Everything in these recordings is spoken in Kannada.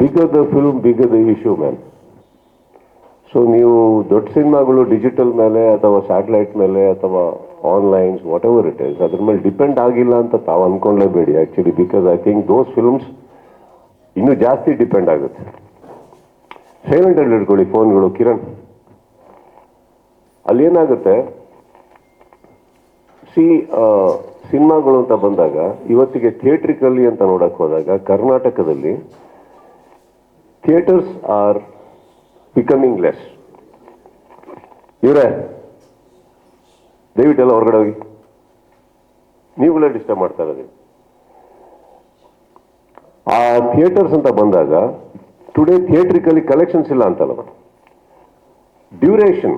Bigger the film bigger the issue man so ನೀವು ದೊಡ್ಡ ಸಿನಿಮಾಗಳು ಡಿಜಿಟಲ್ ಮೇಲೆ ಅಥವಾ ಸ್ಯಾಟಲೈಟ್ ಮೇಲೆ ಅಥವಾ onlines whatever it is ಅದ್ರ ಮೇಲೆ ಡಿಪೆಂಡ್ ಆಗಿಲ್ಲ ಅಂತ ತಾವು ಅನ್ಕೊಳ್ಳೇಬೇಡಿ actually because I think those films ಇನ್ನೂ ಜಾಸ್ತಿ ಡಿಪೆಂಡ್ ಆಗುತ್ತೆ. ಸೈಲೆಂಟಲ್ಲಿ ಇಟ್ಕೊಳ್ಳಿ ಫೋನ್ಗಳು, ಕಿರಣ್. ಅಲ್ಲಿ ಏನಾಗುತ್ತೆ? ಸಿ ಸಿನಿಮಾಗಳು ಅಂತ ಬಂದಾಗ, ಇವತ್ತಿಗೆ ಥಿಯೇಟ್ರಿಕಲ್ಲಿ ಅಂತ ನೋಡಕ್ಕೆ ಹೋದಾಗ, ಕರ್ನಾಟಕದಲ್ಲಿ ಥಿಯೇಟರ್ಸ್ ಆರ್ ಬಿಕಮಿಂಗ್ ಲೆಸ್ ಇವರೇ ದಯವಿಟ್ಟೆಲ್ಲ ಹೊರಗಡೆ ಹೋಗಿ. ನೀವುಗಳೇ ಡಿಸ್ಟರ್ಬ್ ಮಾಡ್ತಾ ಇರೋದು. ಆ ಥಿಯೇಟರ್ಸ್ ಅಂತ ಬಂದಾಗ ಟುಡೇ ಥಿಯೇಟ್ರಿಕಲಿ ಕಲೆಕ್ಷನ್ಸ್ ಇಲ್ಲ ಅಂತಲ್ಲ ಡ್ಯೂರೇಷನ್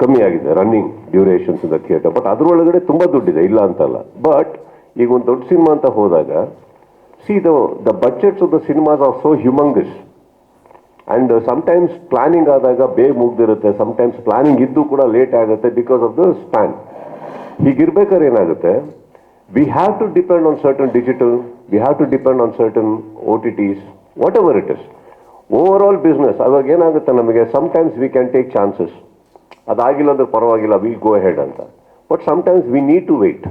ಕಮ್ಮಿ ಆಗಿದೆ running durations in theatre but ಅದರೊಳಗಡೆ ತುಂಬ ದುಡ್ಡಿದೆ, ಇಲ್ಲ ಅಂತಲ್ಲ. ಬಟ್ ಈಗ ಒಂದು ದೊಡ್ಡ ಸಿನಿಮಾ ಅಂತ ಹೋದಾಗ see the budgets of the cinemas are so humongous and sometimes planning ಆದಾಗ ಬೇಗ ಮುಗ್ದಿರುತ್ತೆ. ಸಮ್ಟೈಮ್ಸ್ ಪ್ಲಾನಿಂಗ್ ಇದ್ದು ಕೂಡ ಲೇಟ್ ಆಗುತ್ತೆ ಬಿಕಾಸ್ ಆಫ್ ದ ಸ್ಪ್ಯಾನ್ ಹೀಗಿರ್ಬೇಕಾದ್ರೆ ಏನಾಗುತ್ತೆ? We have to depend on certain digital we have to depend on certain O T Ts whatever it is over all business ಅವಾಗ ಏನಾಗುತ್ತೆ ನಮಗೆ? Sometimes we can take chances ಅದಾಗಿಲ್ಲ ಅಂದ್ರೆ ಪರವಾಗಿಲ್ಲ ವಿ ಗೋ ಹೆಡ್ ಅಂತ. But sometimes we need to wait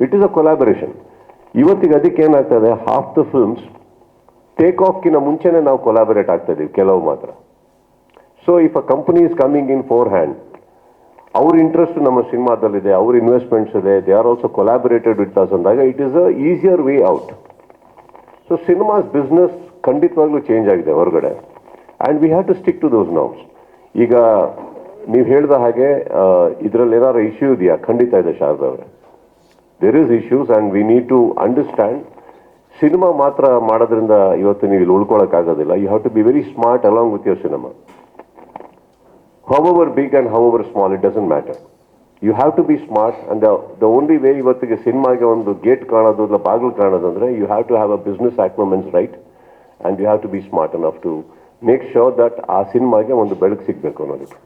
it is a collaboration ಇವತ್ತಿಗೆ ಅದಕ್ಕೆ ಏನಾಗ್ತದೆ? ಹಾಫ್ ದ ಫಿಲ್ಮ್ಸ್ ಟೇಕ್ ಆಫ್ಗಿನ ಮುಂಚೆನೇ ನಾವು ಕೊಲಾಬರೇಟ್ ಆಗ್ತಾ ಇದ್ದೀವಿ, ಕೆಲವು ಮಾತ್ರ. So if a company is coming in forehand ಅವ್ರ ಇಂಟ್ರೆಸ್ಟ್ ನಮ್ಮ ಸಿನಿಮಾದಲ್ಲಿದೆ, ಅವ್ರ ಇನ್ವೆಸ್ಟ್ಮೆಂಟ್ಸ್ ಇದೆ they are also collaborated with us ಅಂದಾಗ it is a easier way out so cinemas business ಖಂಡಿತವಾಗ್ಲೂ ಚೇಂಜ್ ಆಗಿದೆ ಹೊರಗಡೆ. And we have to stick to those nows ಈಗ ನೀವು ಹೇಳಿದ ಹಾಗೆ ಇದರಲ್ಲಿ ಏನಾರು ಇಶ್ಯೂ ಇದೆಯಾ? ಖಂಡಿತ ಇದೆ, ಶಾರದಾ ಅವರೇ. There is issues and we need to understand cinema ಮಾತ್ರ ಮಾಡೋದ್ರಿಂದ ಇವತ್ತು ನೀವು ಇಲ್ಲಿ ಉಳ್ಕೊಳ್ಳೋಕ್ಕಾಗೋದಿಲ್ಲ you have to be very smart along with your cinema however big and however small it doesn't matter you have to be smart and the only way ಇವತ್ತಿಗೆ ಸಿನಿಮಾಗೆ ಒಂದು ಗೇಟ್ ಕಾಣೋದು ಇಲ್ಲ, ಬಾಗಿಲು ಕಾಣೋದು ಅಂದರೆ you have to have a business acumens right and you have to be smart enough to make sure that ಆ ಸಿನಿಮಾಗೆ ಒಂದು ಬೆಳಕು ಸಿಗಬೇಕು ಅನ್ನೋದಕ್ಕೆ.